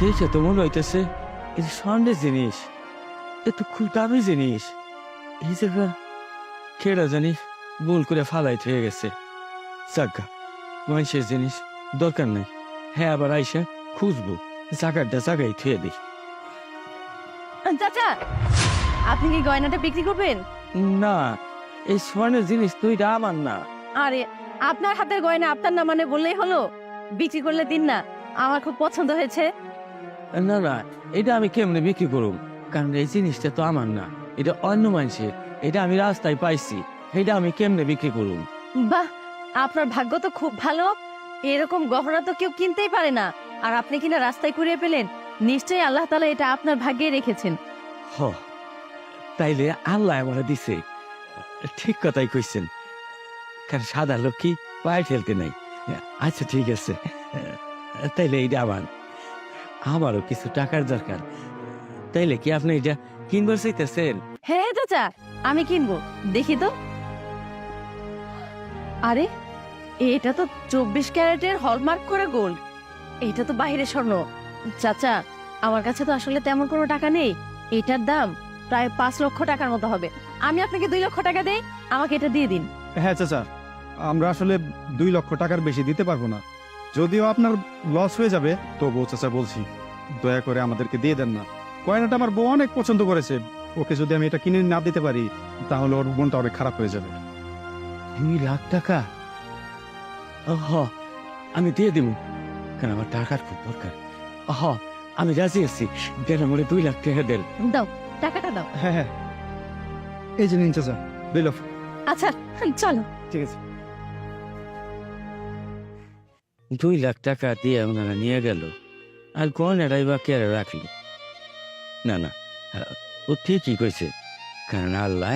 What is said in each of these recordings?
দেখে তো মনে হইতেছে এটা স্বর্ণের জিনিস খুব দামি জিনিস। এই জায়গা কেডা জানি ভুল করে ফালাই হয়ে গেছে। জাগা মানুষের জিনিস দরকার নাই। হ্যাঁ আবার আইসা খুঁজবো জাগারটা জাগাই থুয়ে দিই চাচা আপনি কি গয়নাটা বিক্রি করবেন? না এই স্বর্ণের জিনিস তুই আমার না। আরে আপনার হাতের গয়না আপনার না মানে বললেই হলো। বিক্রি করলে দিন না আমার খুব পছন্দ হয়েছে। না না এটা আমি কেমনে বিক্রি করুম? কারণ এই জিনিসটা তো আমার না। এটা অন্য মানুষের। এটা আমি রাস্তায় পাইছি। এটা আমি কেমনে বিক্রি করুম? বাহ আপনার ভাগ্য তো খুব ভালো। এরকম গহনা তো কেউ কিনতেই পারে না। আর আপনি কিনা রাস্তায় কুড়িয়ে পেলেন নিশ্চয়ই আল্লাহ তালা এটা আপনার ভাগ্যে রেখেছেন। হ তাইলে আল্লাহ আমার দিছে। ঠিক কথাই কইছেন। কারণ সাদা লোক কি পায়ে ফেলতে নাই। আচ্ছা ঠিক আছে। তাইলে এইটা আমার। আমারও কিছু টাকার দরকার। তাইলে কি আপনি এটা কিনবার চাইতেছেন? হ্যাঁ চাচা আমি কিনবো। দেখি তো। আরে এটা তো চব্বিশ ক্যারেটের হলমার্ক করা গোল্ড। এটা তো বাইরে স্বর্ণ। চাচা আমার কাছে তো আসলে তেমন কোনো টাকা নেই। এটার দাম প্রায় পাঁচ লক্ষ টাকার মতো হবে। আমি আপনাকে দুই লক্ষ টাকা দেই আমাকে এটা দিয়ে দিন। হ্যাঁ চাচা। আমরা আসলে দুই লক্ষ টাকার বেশি দিতে পারব না। যদিও আপনার লস হয়ে যাবে তবুও চাচা বলছি দয়া করে আমাদেরকে দিয়ে দেন না। গয়নাটা আমার বউ অনেক পছন্দ করেছে ওকে যদি আমি এটা কিনে না দিতে পারি তাহলে ওর মনটা অনেক খারাপ হয়ে যাবে। দুই লাখ টাকা? হ আমি দিয়ে দিব কারণ আমার টাকার খুব দরকার। হ আমি রাজি আছি। দেন আমার দুই লাখ টাকা দেন। দাও টাকাটা দাও। হ্যাঁ হ্যাঁ। এই যে নিন চাচা লক্ষ আচ্ছা চলো। ঠিক আছে। দুই লাখ টাকা দিয়ে ওনারা নিয়ে গেল। আর গয়নাটাই বা কে রাখলি? না না ও ঠিকই কইছে, কারণ আল্লাহ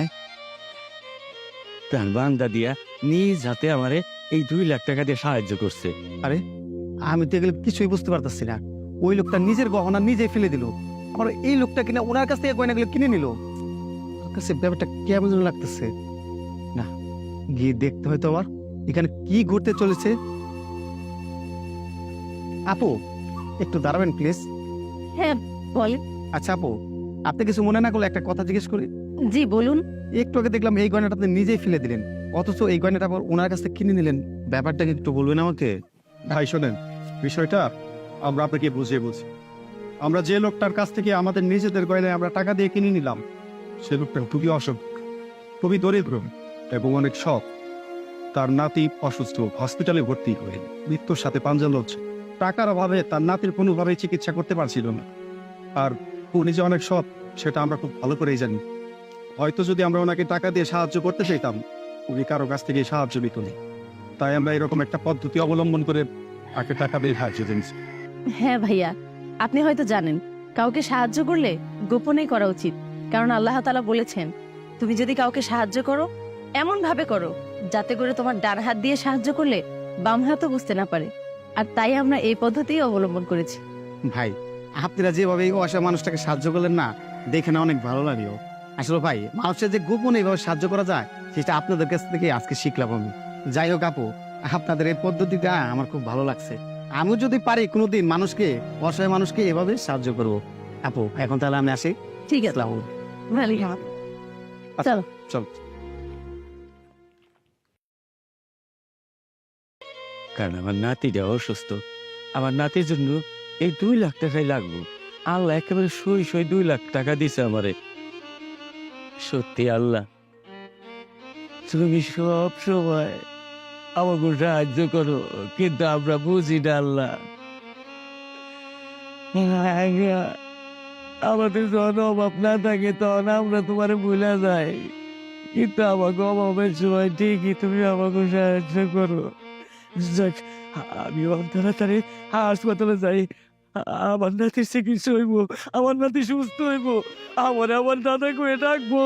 তার বান্দা দিয়া নিজ হাতে আমারে এই দুই লাখ টাকা দিয়ে সাহায্য করছে। আরে, আমি তো এগুলো কিছুই বুঝতে পারতেছি না। ওই লোকটা নিজের গহনা নিজে ফেলে দিল। আর এই লোকটা কিনা ওনার কাছ থেকে গয়নাগুলো কিনে নিল। কাছে ব্যাপারটা কেমন লাগতেছে। না, গিয়ে দেখতে হয়তো আবার, এখানে কি ঘটতে চলেছে? আপু একটু দাঁড়াবেন প্লিজ হ্যাঁ বল আচ্ছা আপু আপনি কিছু মনে না করলে একটা কথা জিজ্ঞেস করি? জি বলুন। একটু আগে দেখলাম এই গয়নাটা আপনি নিজেই ফেলে দিলেন। অথচ এই গয়নাটা আবার ওনার কাছ থেকে কিনে নিলেন। ব্যাপারটা কি একটু বলবেন আমাকে? ভাই শোনেন বিষয়টা আমরা আপনাকে বুঝিয়ে বলছি। আমরা যে লোকটার কাছ থেকে আমাদের নিজেদের গয়নায় আমরা টাকা দিয়ে কিনে নিলাম সে লোকটা খুবই অসুখ খুবই দরিদ্র এবং অনেক শখ তার নাতি অসুস্থ হসপিটালে ভর্তি হয়ে মৃত্যুর সাথে পাঞ্জা লড়ছে। টাকার অভাবে তার নাতির কোনোভাবেই চিকিৎসা করতে পারছিল না। আর উনি যে অনেক সৎ, সেটা আমরা খুব ভালো করেই জানি। হয়তো যদি আমরা ওনাকে টাকা দিয়ে সাহায্য করতে চাইতাম, উনি কারও কাছ থেকে সাহায্য পেত তাই আমরা এরকম একটা পদ্ধতি অবলম্বন করে তাকে টাকা দিয়ে সাহায্য দিয়েছি হ্যাঁ ভাইয়া, আপনি হয়তো জানেন, কাউকে সাহায্য করলে গোপনেই করা উচিত। কারণ আল্লাহ তালা বলেছেন, তুমি যদি কাউকে সাহায্য করো এমন ভাবে করো, যাতে করে তোমার ডান হাত দিয়ে সাহায্য করলে বাম হাতও বুঝতে না পারে। আর তাই আমরা এই পদ্ধতি অবলম্বন করেছি। ভাই আপনারা যেভাবে এই অসহায় মানুষটাকে সাহায্য করলেন না দেখে না অনেক ভালো লাগল আসলে ভাই মানুষের যে গোপনে এইভাবে সাহায্য করা যায় সেটা আপনাদের কাছ থেকে আজকে শিখলাম আমি। যাই হোক আপু আপনাদের এই পদ্ধতিটা আমার খুব ভালো লাগছে। আমিও যদি পারি কোনোদিন মানুষকে অসহায় মানুষকে এভাবে সাহায্য করব। আপু এখন তাহলে আমি আসি। ঠিক আছে। ভালো চলো। চল। কারণ আমার নাতিটা অসুস্থ। আমার নাতির জন্য এই দুই লাখ টাকাই লাগবো। আল্লাহ একেবারে সই সই দুই লাখ টাকা দিছে আমারে। সত্যি আল্লাহ, তুমি সব সময় আমাকে সাহায্য করো, কিন্তু আমরা বুঝি না আল্লাহ। আমাদের যখন অভাব না থাকে, তখন আমরা তোমার ভুলে যাই। কিন্তু আমাকে অভাবের সময় ঠিকই তুমি আমাকে সাহায্য করো। যাক, আমি তাড়াতাড়ি হাসপাতালে যাই। আমার নাতির চিকিৎসা হইব, আমার নাতি সুস্থ হইব, আমার আমার দাদা ডাকবো।